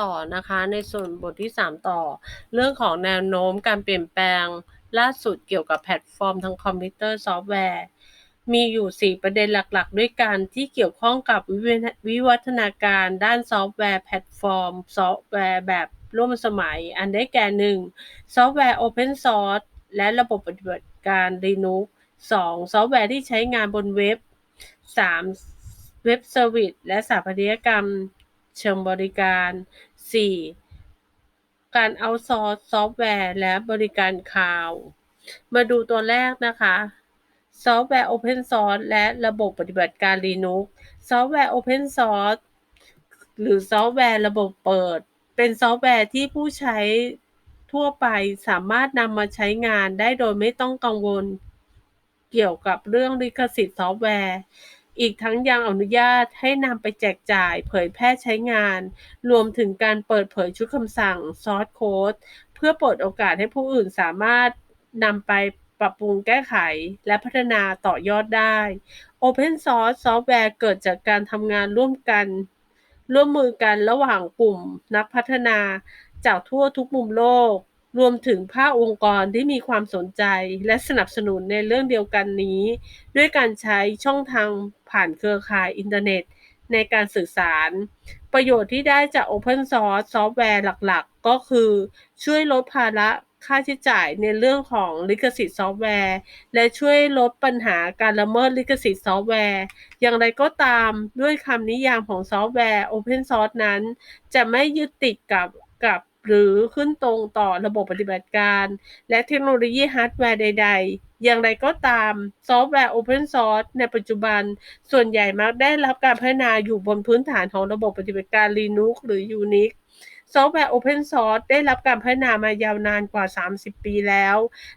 ต่อนะคะในส่วนบทที่ 3 ต่อ เรื่องของแนวโน้มการเปลี่ยนแปลงล่าสุดเกี่ยวกับแพลตฟอร์มทางคอมพิวเตอร์ซอฟต์แวร์ มีอยู่ 4 ประเด็นหลักๆ ด้วยกันที่เกี่ยวข้องกับวิวัฒนาการด้านซอฟต์แวร์แพลตฟอร์ม ซอฟต์แวร์แบบร่วมสมัย อันได้แก่หนึ่งซอฟต์แวร์ Open Source และระบบปฏิบัติการ Linux 2. ซอฟต์แวร์ที่ใช้งานบนเว็บ 3. เว็บเซอร์วิสและสถาปัตยกรรมเชิงบริการ 4. การเอาซอร์สซอฟต์แวร์และบริการคลาวมาดูตัวแรกนะคะ ซอฟต์แวร์ Open Source และระบบปฏิบัติการ Linux ซอฟต์แวร์ Open Source หรือซอฟต์แวร์ระบบเปิด เป็นซอฟต์แวร์ที่ผู้ใช้ทั่วไปสามารถนำมาใช้งานได้โดยไม่ต้องกังวล เกี่ยวกับเรื่องลิขสิทธิ์ซอฟต์แวร์ อีกทั้งยังอนุญาตให้นำไปแจกจ่ายเผยแพร่ใช้งาน รวมถึงการเปิดเผยชุดคำสั่ง source code เพื่อเปิดโอกาสให้ผู้อื่นสามารถนำไปปรับปรุงแก้ไขและพัฒนาต่อยอดได้ Open Source ซอฟต์แวร์เกิดจากการทำงานร่วมกัน ร่วมมือกันระหว่างกลุ่มนักพัฒนาจากทั่วทุกมุมโลก รวมถึงภาคองค์กรที่มีความสนใจและสนับสนุนในเรื่องเดียวกันนี้ ด้วยการใช้ช่องทางผ่านเครือข่ายอินเทอร์เน็ต ในการสื่อสาร ประโยชน์ที่ได้จาก Open Source ซอฟต์แวร์หลักๆ ก็คือ ช่วยลดภาระค่าใช้จ่ายในเรื่องของลิขสิทธิ์ซอฟต์แวร์ และช่วยลดปัญหาการละเมิดลิขสิทธิ์ซอฟต์แวร์ อย่างไรก็ตามด้วยคำนิยามของซอฟต์แวร์ Open Source นั้น จะไม่ยึดติดกับกับ หรือขึ้นตรงต่อระบบปฏิบัติการ และเทคโนโลยีฮาร์ดแวร์ใด ๆ อย่างไรก็ตามซอฟต์แวร์ Open Source ในปัจจุบัน ส่วนใหญ่มักได้รับการพัฒนาอยู่บนพื้นฐานของระบบปฏิบัติการ Linux หรือ Unix ซอฟต์แวร์ Open Source ได้รับการพัฒนามายาวนานกว่า 30 ปีแล้ว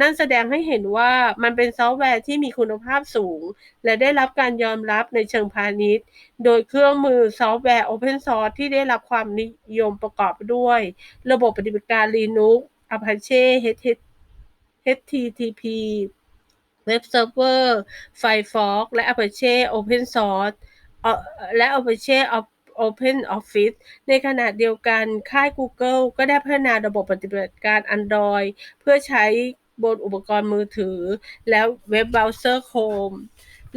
นั่นแสดงให้เห็นว่ามันเป็นซอฟต์แวร์ที่มีคุณภาพสูง และได้รับการยอมรับในเชิงพาณิชย์ โดยเครื่องมือซอฟต์แวร์ Open Source ที่ได้รับความนิยมประกอบด้วย ระบบปฏิบัติการ Linux Apache HTTP Web Server Firefox และ Apache Open Source และ Apache Open Office ในขณะเดียวกันค่าย Google ก็ได้พัฒนาระบบปฏิบัติการ Android เพื่อใช้บนอุปกรณ์มือถือ และเว็บเบราว์เซอร์ Chrome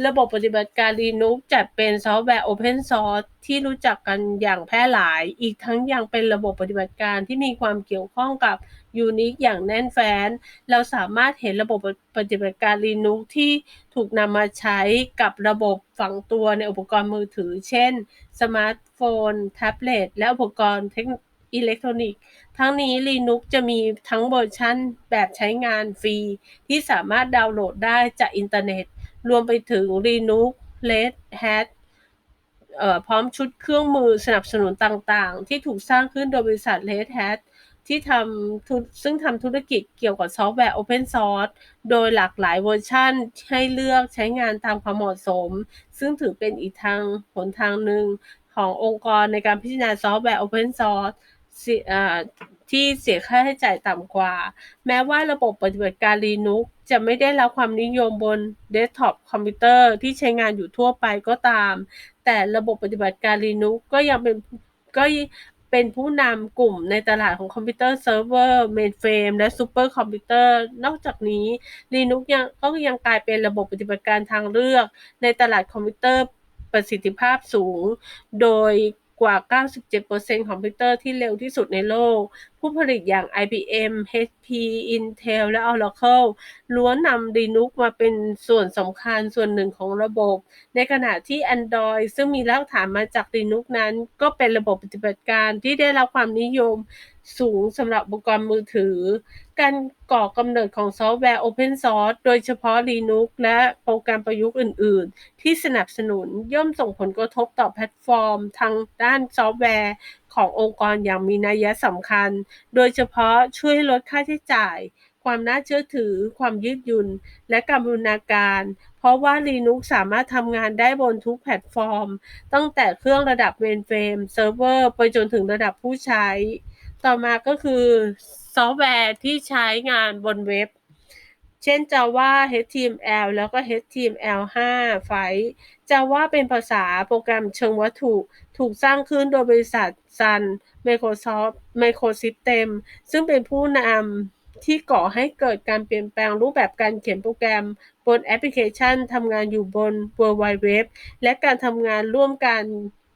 ระบบปฏิบัติการ Linux จัดเป็นซอฟต์แวร์ Open Source ที่รู้จักกันอย่างแพร่หลาย อีกทั้งยังเป็นระบบปฏิบัติการที่มีความเกี่ยวข้องกับ Unix อย่างแน่นแฟ้น เราสามารถเห็นระบบปฏิบัติการ Linux ที่ถูกนำมาใช้กับระบบฝังตัวในอุปกรณ์มือถือ เช่น สมาร์ทโฟน แท็บเล็ต และอุปกรณ์เทคอิเล็กทรอนิกส์ ทั้งนี้ Linux จะมีทั้งเวอร์ชันแบบใช้งานฟรี ที่สามารถดาวน์โหลดได้จากอินเทอร์เน็ต รวมไปถึง Linux Red Hat พร้อมชุดเครื่องมือสนับสนุนต่างๆ ที่ถูกสร้างขึ้นโดยบริษัท Red Hat ที่ทำซึ่งทำธุรกิจเกี่ยวกับซอฟต์แวร์ Open Source โดยหลากหลายเวอร์ชันให้เลือกใช้งานตามความเหมาะสม ซึ่งถือเป็นอีกทางหนทางหนึ่งขององค์กรในการพิจารณาซอฟต์แวร์ Open Source ที่เสียค่าใช้จ่ายต่ำกว่า แม้ว่าระบบปฏิบัติการ Linux จะไม่ได้รับความนิยมบนเดสก์ท็อปคอมพิวเตอร์ที่ใช้งานอยู่ทั่วไปก็ตาม แต่ระบบปฏิบัติการ Linux ก็ยังเป็นก็ เป็นผู้นำกลุ่มในตลาดของคอมพิวเตอร์เซิร์ฟเวอร์เมนเฟรมและซูเปอร์คอมพิวเตอร์ นอกจากนี้ Linux ยังก็ยังกลายเป็นระบบปฏิบัติการทางเลือก ในตลาดคอมพิวเตอร์ประสิทธิภาพสูง โดย กว่า 97%คอมพิวเตอร์ที่เร็วที่สุดในโลก ผู้ผลิตอย่าง IBM HP Intel และ Oracle ล้วนนำ Linux มาเป็นส่วนสำคัญส่วนหนึ่งของระบบ ในขณะที่ Android ซึ่งมีรากฐานมาจาก Linux นั้น ก็เป็นระบบปฏิบัติการที่ได้รับความนิยม สูงสำหรับอุปกรณ์มือถือ การก่อกำเนิดของซอฟต์แวร์ Open Source โดยเฉพาะ Linux และโปรแกรมประยุกต์อื่น ๆ ที่สนับสนุนย่อมส่งผลกระทบต่อแพลตฟอร์ม ทางด้านซอฟต์แวร์ขององค์กรอย่างมีนัยสำคัญ โดยเฉพาะช่วยลดค่าใช้จ่าย ความน่าเชื่อถือ ความยืดหยุ่น และการบูรณาการ เพราะว่า Linux สามารถทำงานได้บนทุกแพลตฟอร์ม ตั้งแต่เครื่องระดับเมนเฟรมเซิร์ฟเวอร์ไปจนถึงระดับผู้ใช้ ต่อมาก็คือซอฟต์แวร์ที่ใช้งานบนเว็บ เช่น Java HTML แล้วก็ HTML5 ไฟล์ Java เป็นภาษาโปรแกรมเชิงวัตถุ ถูกสร้างขึ้นโดยบริษัท Sun Microsoft Microsystem ซึ่งเป็นผู้นำที่ก่อให้เกิดการเปลี่ยนแปลงรูปแบบการเขียนโปรแกรม บนแอปพลิเคชันทำงานอยู่บน World Wide Web และการทำงานร่วมกัน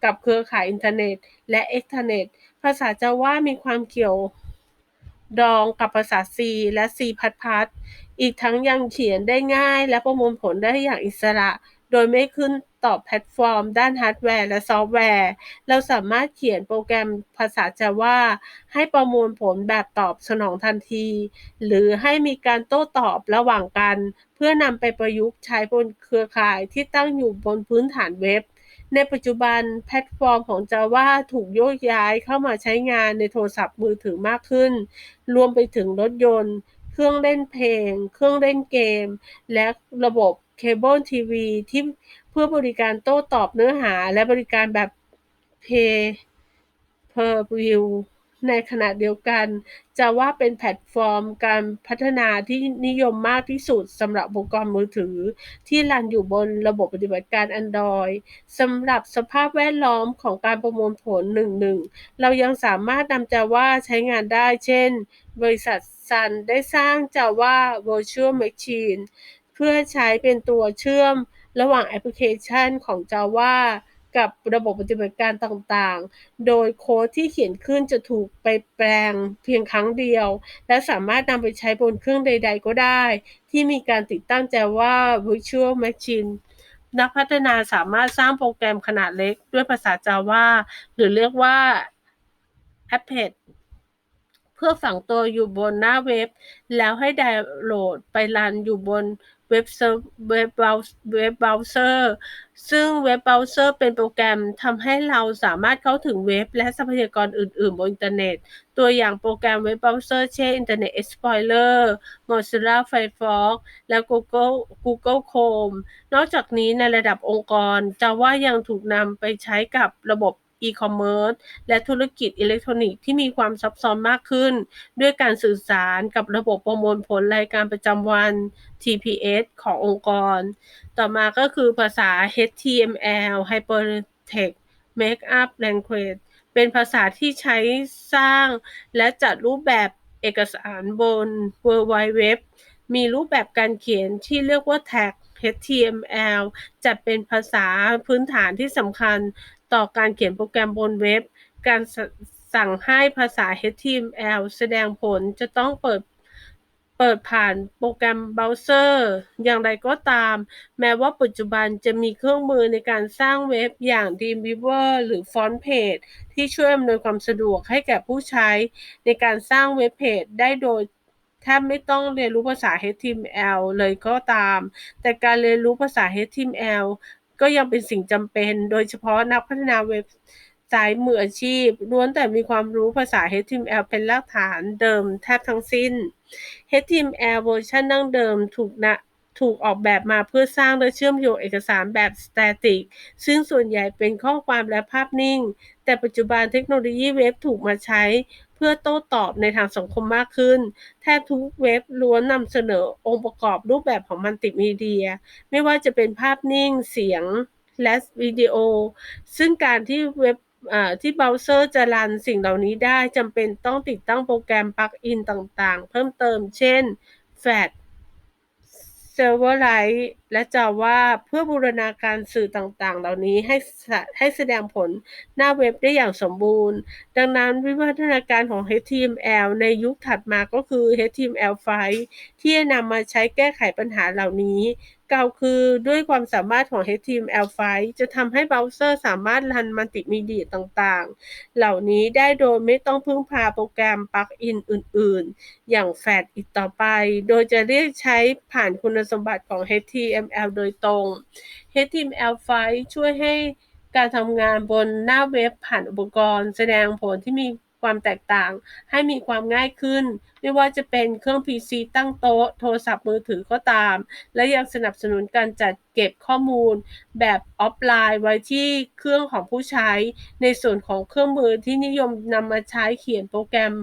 กับเครือข่ายอินเทอร์เน็ต และเอ็กเทอร์เน็ต ภาษา Java มีความเกี่ยวดองกับภาษา C และ C++, อีกทั้งยังเขียนได้ง่าย และประมวลผลได้อย่างอิสระ โดยไม่ขึ้นต่อแพลตฟอร์ม ด้านฮาร์ดแวร์และซอฟต์แวร์ เราสามารถเขียนโปรแกรมภาษา Java ให้ประมวลผลแบบตอบสนองทันที หรือให้มีการโต้ตอบระหว่างกัน เพื่อนำไปประยุกต์ใช้บนเครือข่ายที่ตั้งอยู่บนพื้นฐานเว็บ ในปัจจุบันแพลตฟอร์มของ Java ถูกโยกย้ายเข้ามาใช้งานในโทรศัพท์มือถือมากขึ้น รวมไปถึงรถยนต์ เครื่องเล่นเพลง เครื่องเล่นเกม และระบบเคเบิลทีวีที่เพื่อบริการโต้ตอบเนื้อหาและบริการแบบ Pay per view ในขณะเดียวกัน Java เป็นแพลตฟอร์มการพัฒนาที่นิยมมากที่สุดสำหรับอุปกรณ์มือถือ ที่รันอยู่บนระบบปฏิบัติการ Android สำหรับสภาพแวดล้อมของการประมวลผล 1.1 เรายังสามารถนำ Java ใช้งานได้ เช่น บริษัท Sun ได้สร้าง Java Virtual Machine เพื่อใช้เป็นตัวเชื่อมระหว่างแอปพลิเคชันของ Java กับระบบปฏิบัติการต่างๆ โดยโค้ดที่เขียนขึ้นจะถูกไปแปลงเพียงครั้งเดียว และสามารถนำไปใช้บนเครื่องใดๆก็ได้ ที่มีการติดตั้ง Java Virtual Machine นักพัฒนาสามารถสร้างโปรแกรมขนาดเล็กด้วยภาษา Java หรือเรียกว่า Applet เพื่อฝังตัวอยู่บนหน้าเว็บ แล้วให้ดาวน์โหลดไปรันอยู่บน เว็บเซิร์ฟเว็บเบราว์เว็บเบราว์เซอร์ซึ่งเว็บเบราว์เซอร์เป็นโปรแกรมทำให้เราสามารถเข้าถึงเว็บ และทรัพยากรอื่น ๆ บนอินเทอร์เน็ต ตัวอย่างโปรแกรมเว็บเบราว์เซอร์เช่น Internet Explorer Mozilla Firefox และ Google Google Chrome นอกจากนี้ในระดับองค์กร Java ยังถูกนำไปใช้กับระบบ อีคอมเมิร์ซและธุรกิจอิเล็กทรอนิกส์ที่มีความซับซ้อนมากขึ้น ด้วยการสื่อสารกับระบบประมวลผลรายการประจำวัน TPS ขององค์กร ต่อมาก็คือภาษา HTML Hypertext Markup Language เป็นภาษาที่ใช้สร้างและจัดรูปแบบเอกสารบน World Wide Web มีรูปแบบการเขียนที่เรียกว่า Tag HTML จัดเป็นภาษาพื้นฐานที่สำคัญ ต่อการเขียนโปรแกรมบนเว็บ การสั่งให้ภาษา HTML แสดงผลจะต้องเปิดเปิดผ่านโปรแกรมเบราว์เซอร์ อย่างไรก็ตาม แม้ว่าปัจจุบันจะมีเครื่องมือในการสร้างเว็บอย่าง Dreamweaver หรือ FrontPage ที่ช่วยอำนวยความสะดวกให้แก่ผู้ใช้ ในการสร้างเว็บเพจได้โดยแทบไม่ต้องเรียนรู้ภาษา HTML เลยก็ตาม แต่การเรียนรู้ภาษา HTML ก็ยังเป็นสิ่งจำเป็น โดยเฉพาะนักพัฒนาเว็บไซต์มืออาชีพล้วนแต่มีความรู้ภาษา HTML เป็นรากฐานเดิมแทบทั้งสิ้น HTML เวอร์ชันดั้งเดิมถูกนะถูกออกแบบมาเพื่อสร้างและเชื่อมโยงเอกสารแบบ static ซึ่งส่วนใหญ่เป็นข้อความและภาพนิ่ง แต่ปัจจุบันเทคโนโลยีเว็บถูกมาใช้เพื่อโต้ตอบในทางสังคมมากขึ้น แทบทุกเว็บล้วนนำเสนอองค์ประกอบรูปแบบของมัลติมีเดีย ไม่ว่าจะเป็นภาพนิ่งเสียงและวิดีโอ ซึ่งการที่เว็บที่เบราว์เซอร์จะรันสิ่งเหล่านี้ได้จำเป็นต้องติดตั้งโปรแกรมปลักอินต่างๆ เพิ่มเติมเช่น Flash Silverlight และ Java เพื่อบูรณาการสื่อต่างๆ เหล่านี้ให้ให้แสดงผลหน้าเว็บได้อย่างสมบูรณ์ ดังนั้นวิวัฒนาการของ HTML ในยุคถัดมาก็คือ HTML5 ที่จะนำมาใช้แก้ไขปัญหาเหล่านี้กล่าวคือด้วยความสามารถของ HTML5 จะทำให้เบราว์เซอร์สามารถรันมัลติมีเดียต่างๆ เหล่านี้ได้โดยไม่ต้องพึ่งพาโปรแกรมปลั๊กอินอื่นๆ อย่างแฟดอีกต่อไป โดยจะเรียกใช้ผ่านคุณสมบัติของ HTML โดยตรง HTML5 ช่วยให้การทำงานบนหน้าเว็บผ่านอุปกรณ์ แสดงผลที่มีความแตกต่าง ให้มีความง่ายขึ้น ไม่ว่าจะเป็นเครื่อง PC ตั้งโต๊ะ โทรศัพท์มือถือก็ตาม และยังสนับสนุนการจัดเก็บข้อมูล แบบออฟไลน์ไว้ที่เครื่องของผู้ใช้ ในส่วนของเครื่องมือที่นิยมนำมาใช้เขียนโปรแกรม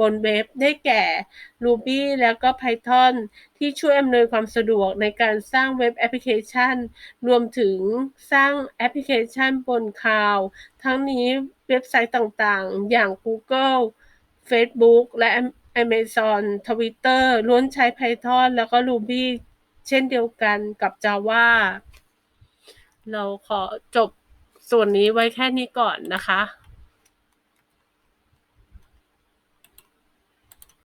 บนเว็บได้แก่ Ruby แล้วก็ Python ที่ช่วยอำนวยความสะดวกในการสร้างเว็บแอปพลิเคชัน รวมถึงสร้างแอปพลิเคชันบนคลาวทั้งนี้เว็บไซต์ต่างๆ อย่าง Google Facebook และ Amazon Twitter ล้วนใช้ Python แล้วก็ Ruby เช่นเดียวกันกับ Java เราขอจบส่วนนี้ไว้แค่นี้ก่อนนะคะ